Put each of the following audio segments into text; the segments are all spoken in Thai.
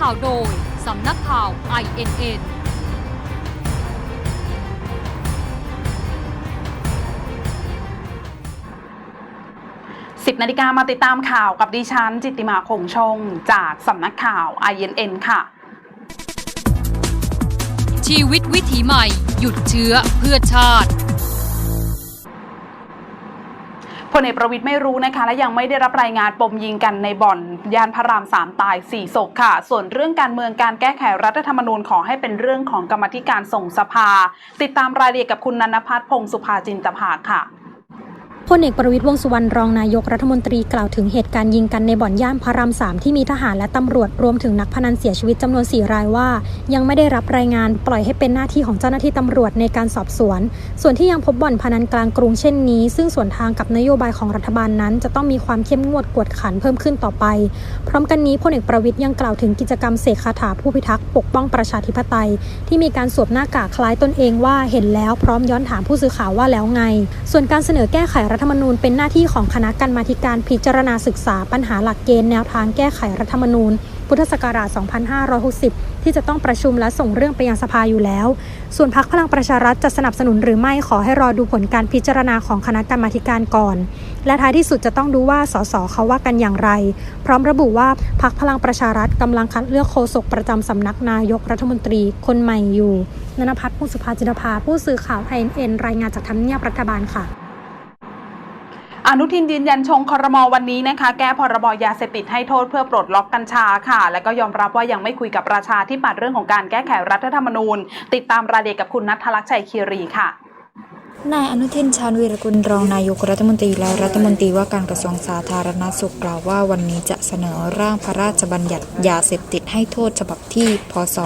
ข่าวโดย สำนักข่าว INN 10นาฬิกามาติดตามข่าวกับดิฉัน จิตติมาคงชง จากสำนักข่าว INN ค่ะ ชีวิตวิถีใหม่ หยุดเชื้อเพื่อชาติ พลเอกประวิทย์ไม่รู้นะคะและยังไม่ได้รับรายงานปมยิงกันในบ่อนยานพระรามสามตาย4ศพค่ะ ส่วนเรื่องการเมืองการแก้ไขรัฐธรรมนูญขอให้เป็นเรื่องของกรรมธิการส่งสภา ติดตามรายละเอียดกับคุณนันพัฒน์พงศ์สุภาจินตภาค่ะ พลเอกประวิตรวงสุวรรณรองนายกรัฐมนตรีกล่าวถึงเหตุการณ์ยิงกันในบ่อนย่านพระรามสามที่มีทหารและตำรวจรวมถึงนักพนันเสียชีวิตจำนวน 4 รายว่า ยังไม่ได้รับรายงานปล่อยให้เป็นหน้าที่ของเจ้าหน้าที่ตำรวจในการสอบสวน ส่วนที่ยังพบบ่อนพนันกลางกรุงเช่นนี้ ซึ่งส่วนทางกับนโยบายของรัฐบาลนั้น จะต้องมีความเข้มงวดกวดขันเพิ่มขึ้นต่อไป พร้อมกันนี้พลเอกประวิตยยังกล่าวถึงกิจกรรมเสกคาถาผู้พิทักษ์ปกป้องประชาธิปไตย ที่มีการสวมหน้ากากคล้ายตนเองว่าเห็นแล้วพร้อมย้อนถามผู้สื่อข่าวว่าแล้วไง ส่วนการเสนอแก้ไขรัฐธรรมนูญเป็นหน้าที่ของคณะกรรมาธิการพิจารณาศึกษาปัญหาหลักเกณฑ์แนวทางแก้ไขรัฐธรรมนูญ พุทธศักราช 2560 ที่จะต้องประชุมและส่งเรื่องไปยังสภาอยู่แล้ว ส่วนพักพลังประชารัฐจะสนับสนุนหรือไม่ขอให้รอดูผลการพิจารณาของคณะกรรมาธิการก่อน และท้ายที่สุดจะต้องดูว่าสสเขาว่ากันอย่างไร พร้อมระบุว่าพักพลังประชารัฐกำลังคัดเลือกโฆษกประจำสำนักนายกรัฐมนตรีคนใหม่อยู่นนพัฒน์พงสุภาจินภาผู้สื่อข่าวไทยเอ็นรายงานจากทำเนียบรัฐบาลค่ะ อนุทินยืนยันชงคอรมอวันนี้นะคะ แก้พรบยาเสพติดให้โทษเพื่อปลดล็อกกัญชาค่ะ และก็ยอมรับว่ายังไม่คุยกับประชาที่ปัดเรื่องของการแก้ไขรัฐธรรมนูญ ติดตามรายละเอียดกับคุณนัทลักษ์ชัยคีรีค่ะ นายอนุทินชาญวีรกุลรองนายกรัฐมนตรีและรัฐมนตรีว่าการกระทรวงสาธารณสุขกล่าวว่าวันนี้จะเสนอร่างพระราชบัญญัติยาเสพติดให้โทษฉบับที่พศ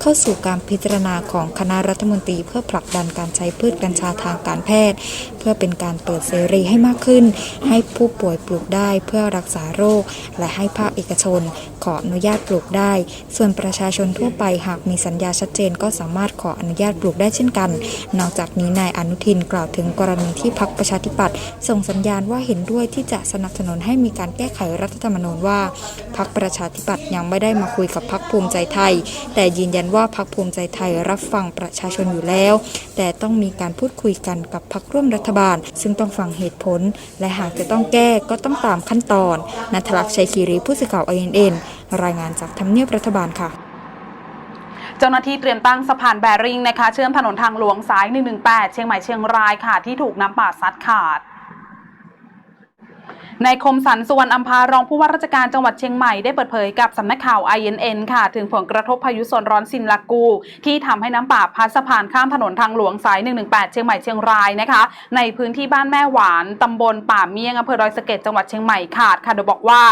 เข้าสู่การพิจารณาของคณะรัฐมนตรีเพื่อผลักดันการใช้พืชกัญชาทางการแพทย์ เพื่อเป็นการเปิดเสรีให้มากขึ้น ให้ผู้ป่วยปลูกได้เพื่อรักษาโรค และให้ภาคเอกชน ขออนุญาตปลูกได้ ส่วนประชาชนทั่วไปหากมีสัญญาชัดเจนก็สามารถขออนุญาตปลูกได้เช่นกัน นอกจากนี้นายอนุทินกล่าวถึงกรณีที่พักประชาธิปัตย์ส่งสัญญาณว่าเห็นด้วยที่จะสนับสนุนให้มีการแก้ไขรัฐธรรมนูญว่าพักประชาธิปัตย์ยังไม่ได้มาคุยกับพักภูมิใจไทย แต่ยืนยันว่าพักภูมิใจไทยรับฟังประชาชนอยู่แล้ว แต่ต้องมีการพูดคุยกันกับพักร่วมรัฐบาล ซึ่งต้องฟังเหตุผล และหากจะต้องแก้ก็ต้องตามขั้นตอนนัทลักษ์ชัยคีรีผู้สื่อข่าว INN รายงานจากทำเนียบรัฐบาลค่ะ เจ้าหน้าที่เตรียมตั้งสะพานแบริ่งนะคะ เชื่อมถนนทางหลวงสาย 118 เชียงใหม่เชียงรายค่ะที่ถูกน้ำป่าซัดขาด นายคมสันสุวรรณอัมพารองผู้ว่าราชการจังหวัดเชียงใหม่ได้เปิดเผยกับสำนักข่าว INN ค่ะ ถึงผลกระทบพายุโซนร้อนซินลากู ที่ทำให้น้ำป่าพัดสะพานข้ามถนนทางหลวงสาย 118 เชียงใหม่เชียงรายนะคะ ในพื้นที่บ้านแม่หวานตำบลป่าเมียงอำเภอดอยสะเก็ดจังหวัดเชียงใหม่ขาดค่ะโดยบอกว่า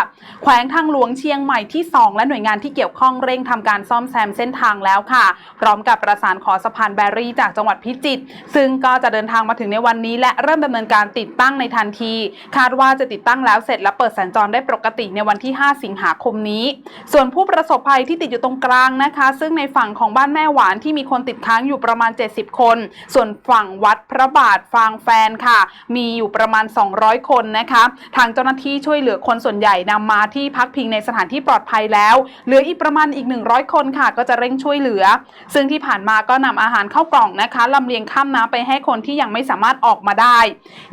แขวงทางหลวงเชียงใหม่ที่ 2 และหน่วยงานที่เกี่ยวข้องเร่งทำการซ่อมแซมเส้นทางแล้วค่ะ พร้อมกับประสานขอสะพานแบรี่จากจังหวัดพิจิตรซึ่งก็จะเดินทางมาถึงในวันนี้ และเริ่มดำเนินการติดตั้งในทันที คาดว่าจะติดตั้งแล้วเสร็จและเปิดสัญจรได้ปกติในวันที่ 5 สิงหาคมนี้ ส่วนผู้ประสบภัยที่ติดอยู่ตรงกลางนะคะ ซึ่งในฝั่งของบ้านแม่หวานที่มีคนติดค้างอยู่ประมาณ 70 คน ส่วนฝั่งวัดพระบาทฟางแฟนค่ะ มีอยู่ประมาณ 200 คนนะคะ ทางเจ้าหน้าที่ช่วยเหลือคนส่วนใหญ่นำมาที่พักพิงในสถานที่ปลอดภัยแล้วเหลืออีกประมาณอีก 100 คนค่ะ ก็จะเร่งช่วยเหลือ ซึ่งที่ผ่านมาก็นำอาหารเข้ากล่องนะคะลำเลียงข้ามน้ำไปให้คนที่ยังไม่สามารถออกมาได้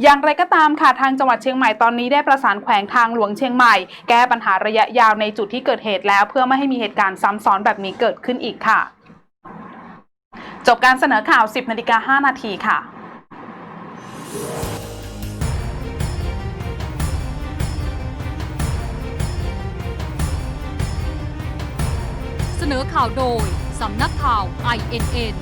อย่างไรก็ตามค่ะทางจังหวัดเชียงใหม่ตอนนี้ได้ประสานแขวงทางหลวงเชียงใหม่ แก้ปัญหาระยะยาวในจุดที่เกิดเหตุแล้ว เพื่อไม่ให้มีเหตุการณ์ซ้ำซ้อนแบบนี้เกิดขึ้นอีกค่ะ จบการเสนอข่าว 10นาฬิกา5นาทีค่ะเสนอข่าวโดย สำนักข่าว INN